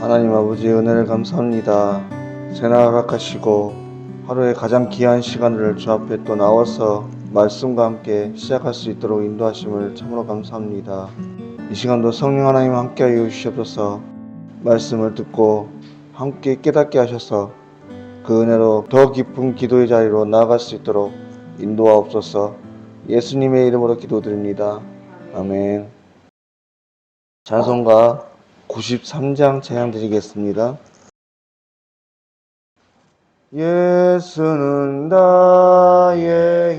하나님 아버지의 은혜를 감사합니다. 새날 허락하시고 하루에 가장 귀한 시간을 주 앞에 또 나와서 말씀과 함께 시작할 수 있도록 인도하심을 참으로 감사합니다. 이 시간도 성령 하나님 함께 하여 주시옵소서 말씀을 듣고 함께 깨닫게 하셔서 그 은혜로 더 깊은 기도의 자리로 나아갈 수 있도록 인도하옵소서 예수님의 이름으로 기도드립니다. 아멘. 찬송가 93장 찬양 드리겠습니다. 예수는 나의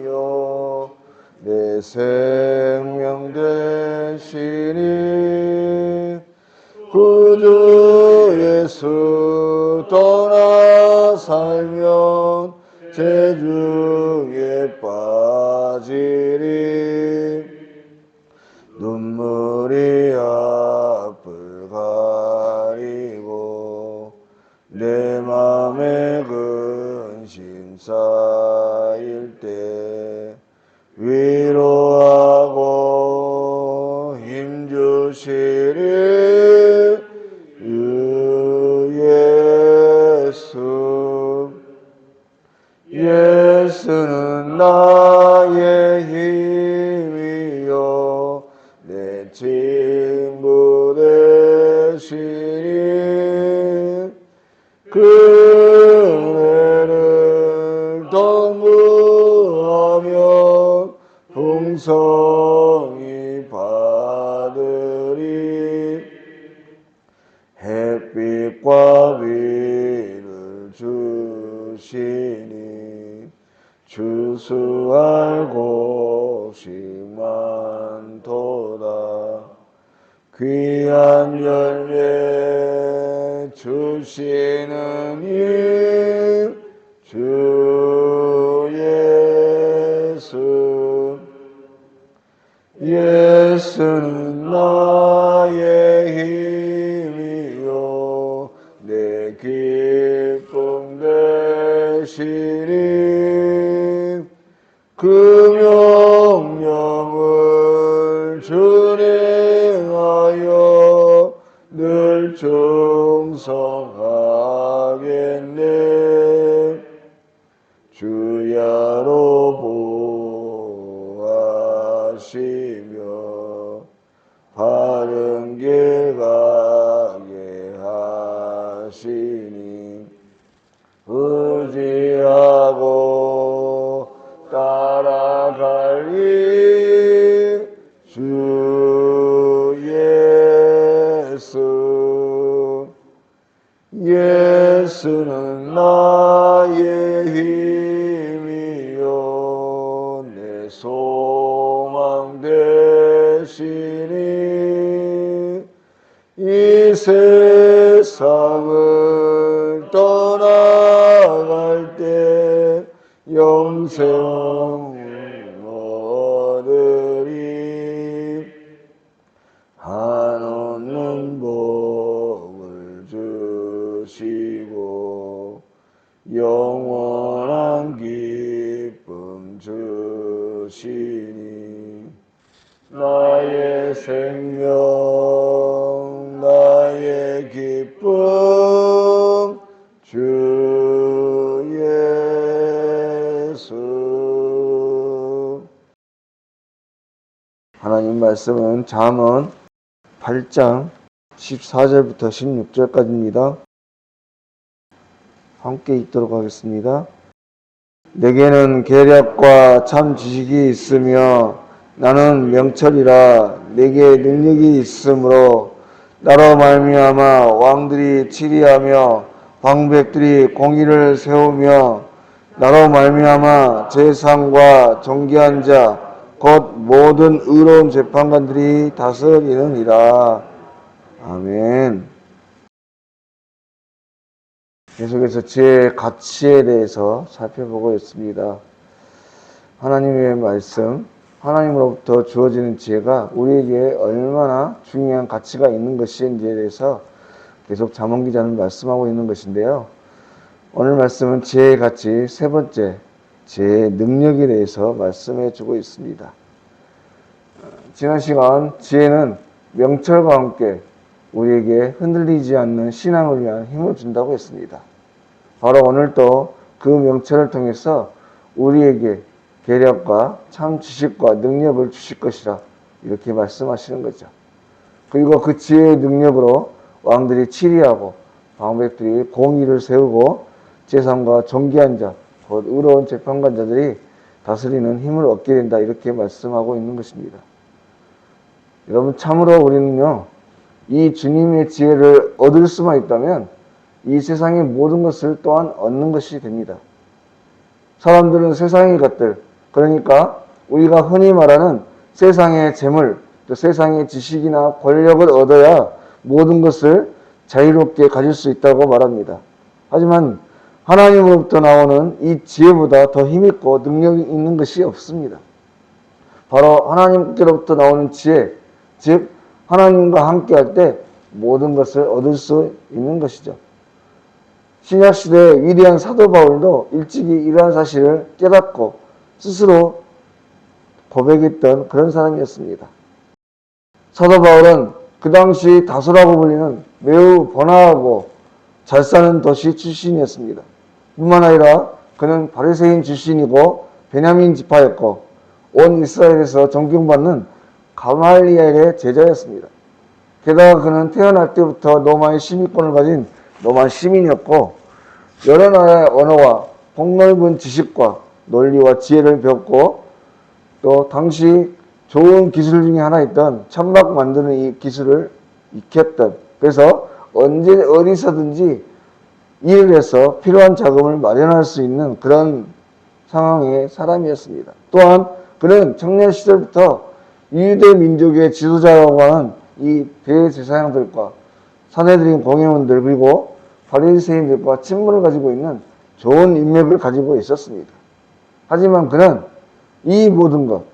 힘이요 내 생명 되시니 구주 예수 떠나 살 예수 예수는 나의 힘이요. 내 친구 되시니 그네를 동무하며 풍성히 빛과 비를 주시니 주수할 곳이 많도다. 귀한 열매 주시는 이주 예수. 예수는 나 주야로 보하시며 바른 길 가게 하시니 의지하고 따라갈리 주 예수. 예수는 나 세상을 떠나갈 때 영생을 얻으리 한없는 복을 주시고 영 말씀은 잠언 8장 14절부터 16절까지입니다. 함께 읽도록 하겠습니다. 내게는 계략과 참 지식이 있으며 나는 명철이라 내게 능력이 있으므로 나로 말미암아 왕들이 치리하며 방백들이 공의를 세우며 나로 말미암아 재상과 정기한 자 곧 모든 의로운 재판관들이 다스리느니라. 아멘. 계속해서 제 가치에 대해서 살펴보고 있습니다. 하나님의 말씀, 하나님으로부터 주어지는 지혜가 우리에게 얼마나 중요한 가치가 있는 것인지에 대해서 계속 자문 기자는 말씀하고 있는 것인데요. 오늘 말씀은 지혜의 가치 세 번째, 지혜의 능력에 대해서 말씀해 주고 있습니다. 지난 시간 지혜는 명철과 함께 우리에게 흔들리지 않는 신앙을 위한 힘을 준다고 했습니다. 바로 오늘도 그 명철을 통해서 우리에게 계력과 참 지식과 능력을 주실 것이라 이렇게 말씀하시는 거죠. 그리고 그 지혜의 능력으로 왕들이 치리하고 방백들이 공의를 세우고 재산과 존귀한 자, 곧 의로운 재판관자들이 다스리는 힘을 얻게 된다 이렇게 말씀하고 있는 것입니다. 여러분 참으로 우리는요 이 주님의 지혜를 얻을 수만 있다면 이 세상의 모든 것을 또한 얻는 것이 됩니다. 사람들은 세상의 것들 그러니까 우리가 흔히 말하는 세상의 재물 또 세상의 지식이나 권력을 얻어야 모든 것을 자유롭게 가질 수 있다고 말합니다. 하지만 하나님으로부터 나오는 이 지혜보다 더 힘있고 능력이 있는 것이 없습니다. 바로 하나님께로부터 나오는 지혜, 즉 하나님과 함께할 때 모든 것을 얻을 수 있는 것이죠. 신약 시대의 위대한 사도 바울도 일찍이 이러한 사실을 깨닫고 스스로 고백했던 그런 사람이었습니다. 사도 바울은 그 당시 다소라고 불리는 매우 번화하고 잘 사는 도시 출신이었습니다. 뿐만 아니라 그는 바리새인 출신이고 베냐민 지파였고 온 이스라엘에서 존경받는 가말리엘의 제자였습니다. 게다가 그는 태어날 때부터 로마의 시민권을 가진 로마 시민이었고 여러 나라의 언어와 폭넓은 지식과 논리와 지혜를 배웠고 또 당시 좋은 기술 중에 하나 있던 천막 만드는 이 기술을 익혔던 그래서 언제 어디서든지 일을 해서 필요한 자금을 마련할 수 있는 그런 상황의 사람이었습니다. 또한 그는 청년 시절부터 유대 민족의 지도자라고 하는 이 대제사장들과 사내들인 공회원들 그리고 바리새인들과 친분을 가지고 있는 좋은 인맥을 가지고 있었습니다. 하지만 그는 이 모든 것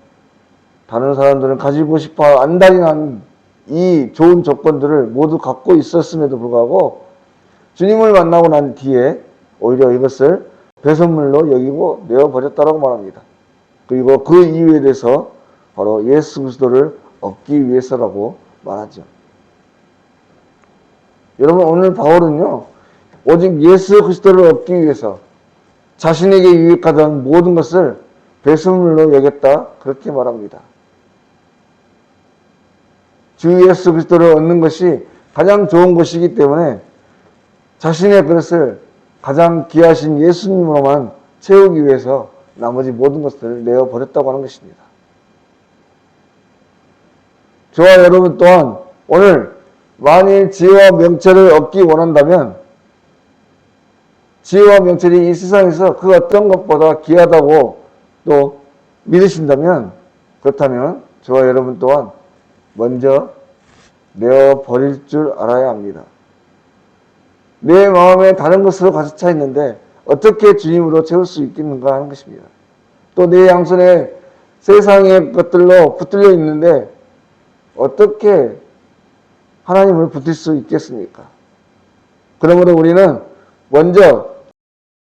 다른 사람들은 가지고 싶어 안달이 난 이 좋은 조건들을 모두 갖고 있었음에도 불구하고 주님을 만나고 난 뒤에 오히려 이것을 배선물로 여기고 내어버렸다고 말합니다. 그리고 그 이유에 대해서 바로 예수 그리스도를 얻기 위해서라고 말하죠. 여러분 오늘 바울은요 오직 예수 그리스도를 얻기 위해서 자신에게 유익하던 모든 것을 배설물로 여겼다 그렇게 말합니다. 주 예수 그리스도를 얻는 것이 가장 좋은 것이기 때문에 자신의 그것을 가장 귀하신 예수님으로만 채우기 위해서 나머지 모든 것들을 내어 버렸다고 하는 것입니다. 저와 여러분 또한 오늘 만일 지혜와 명철을 얻기 원한다면 지혜와 명철이 이 세상에서 그 어떤 것보다 귀하다고 또 믿으신다면 그렇다면 저와 여러분 또한 먼저 내어 버릴 줄 알아야 합니다. 내 마음에 다른 것으로 가득 차 있는데 어떻게 주님으로 채울 수 있겠는가 하는 것입니다. 또 내 양손에 세상의 것들로 붙들려 있는데 어떻게 하나님을 붙일 수 있겠습니까? 그러므로 우리는 먼저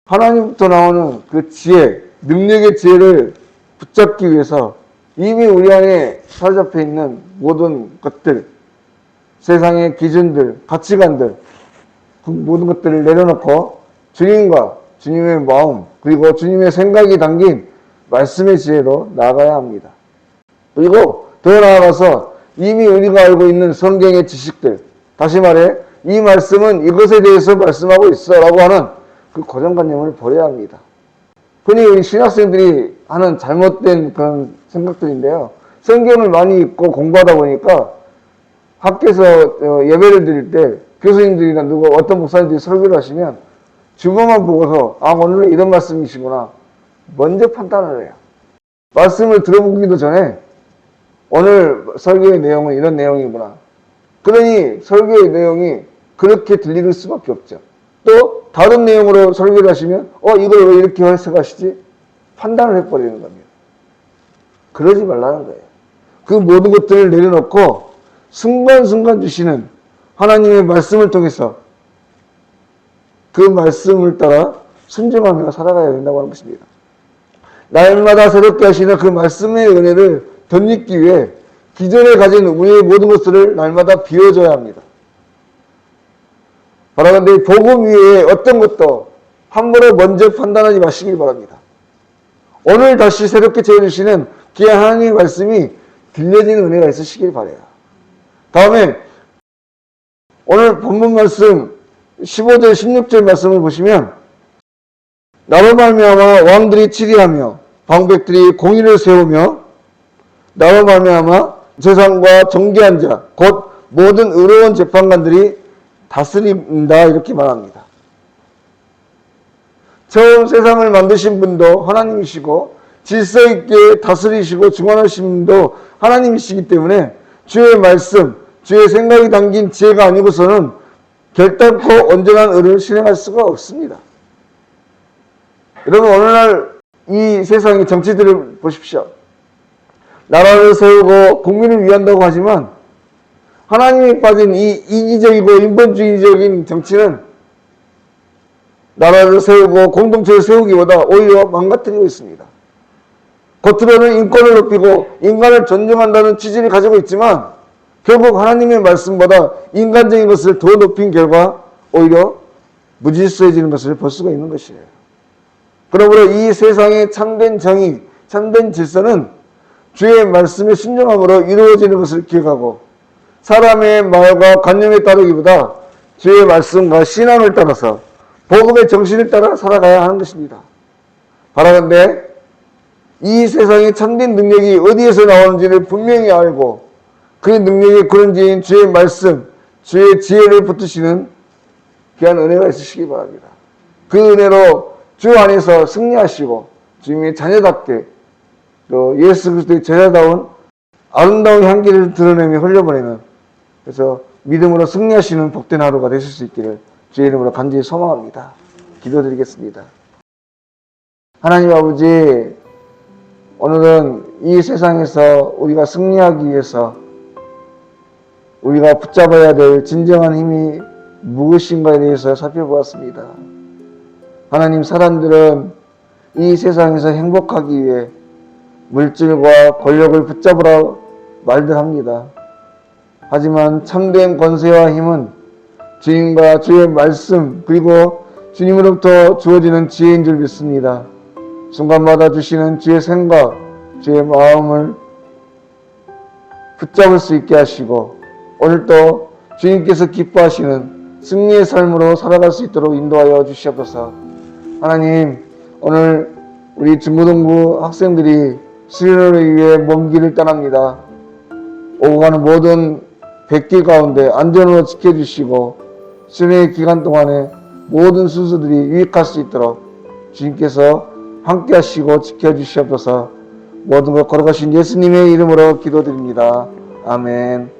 하나님부터 나오는 그 지혜, 능력의 지혜를 붙잡기 위해서 이미 우리 안에 사로잡혀 있는 모든 것들, 세상의 기준들, 가치관들, 그 모든 것들을 내려놓고 주님과 주님의 마음, 그리고 주님의 생각이 담긴 말씀의 지혜로 나가야 합니다. 그리고 더 나아가서 이미 우리가 알고 있는 성경의 지식들, 다시 말해, 이 말씀은 이것에 대해서 말씀하고 있어 라고 하는 그 고정관념을 버려야 합니다. 흔히 우리 신학생들이 하는 잘못된 그런 생각들인데요. 성경을 많이 읽고 공부하다 보니까 학교에서 어, 예배를 드릴 때 교수님들이나 누구 어떤 목사님들이 설교를 하시면 주보만 보고서 아 오늘은 이런 말씀이시구나 먼저 판단을 해요. 말씀을 들어보기도 전에 오늘 설교의 내용은 이런 내용이구나. 그러니 설교의 내용이 그렇게 들릴 수밖에 없죠. 또 다른 내용으로 설교를 하시면 어 이걸 왜 이렇게 해석하시지? 판단을 해버리는 겁니다. 그러지 말라는 거예요. 그 모든 것들을 내려놓고 순간순간 주시는 하나님의 말씀을 통해서 그 말씀을 따라 순종하며 살아가야 된다고 하는 것입니다. 날마다 새롭게 하시는 그 말씀의 은혜를 덧입기 위해 기존에 가진 우리의 모든 것들을 날마다 비워줘야 합니다. 바라건대 복음 위에 어떤 것도 함부로 먼저 판단하지 마시길 바랍니다. 오늘 다시 새롭게 채워주시는 귀한 하나님의 말씀이 들려지는 은혜가 있으시길 바래요. 다음에 오늘 본문 말씀 15절 16절 말씀을 보시면 나로 말미암아 왕들이 치리하며 방백들이 공의를 세우며 나로 말미암아 세상과 정죄한 자 곧 모든 의로운 재판관들이 다스린다 이렇게 말합니다. 처음 세상을 만드신 분도 하나님이시고 질서 있게 다스리시고 중원하신 분도 하나님이시기 때문에 주의 말씀, 주의 생각이 담긴 지혜가 아니고서는 결단코 온전한 의를 실행할 수가 없습니다. 여러분 오늘날 이 세상의 정치들을 보십시오. 나라를 세우고 국민을 위한다고 하지만 하나님이 빠진 이 이기적이고 인본주의적인 정치는 나라를 세우고 공동체를 세우기보다 오히려 망가뜨리고 있습니다. 겉으로는 인권을 높이고 인간을 존중한다는 취지를 가지고 있지만 결국 하나님의 말씀보다 인간적인 것을 더 높인 결과 오히려 무질서해지는 것을 볼 수가 있는 것이에요. 그러므로 이 세상의 참된 정의, 참된 질서는 주의 말씀에 순종함으로 이루어지는 것을 기억하고 사람의 말과 관념에 따르기보다 주의 말씀과 신앙을 따라서 복음의 정신을 따라 살아가야 하는 것입니다. 바라건대 이 세상의 참된 능력이 어디에서 나오는지를 분명히 알고 그 능력의 근원지인 주의 말씀, 주의 지혜를 붙드시는 귀한 은혜가 있으시기 바랍니다. 그 은혜로 주 안에서 승리하시고 주님의 자녀답게 또 예수 그리스도의 제자다운 아름다운 향기를 드러내며 흘려보내는 그래서 믿음으로 승리하시는 복된 하루가 되실 수 있기를 주의 이름으로 간절히 소망합니다. 기도드리겠습니다. 하나님 아버지 오늘은 이 세상에서 우리가 승리하기 위해서 우리가 붙잡아야 될 진정한 힘이 무엇인가에 대해서 살펴보았습니다. 하나님 사람들은 이 세상에서 행복하기 위해 물질과 권력을 붙잡으라 말들 합니다. 하지만 참된 권세와 힘은 주님과 주의 말씀 그리고 주님으로부터 주어지는 지혜인 줄 믿습니다. 순간마다 주시는 주의 생각, 주의 마음을 붙잡을 수 있게 하시고 오늘도 주님께서 기뻐하시는 승리의 삶으로 살아갈 수 있도록 인도하여 주시옵소서. 하나님, 오늘 우리 중고등부 학생들이 수련을 위해 먼 길을 떠납니다. 오고 가는 모든 백길 가운데 안전으로 지켜주시고 수련의 기간 동안에 모든 순수들이 유익할 수 있도록 주님께서 함께 하시고 지켜주시옵소서 모든 것 걸어가신 예수님의 이름으로 기도드립니다. 아멘.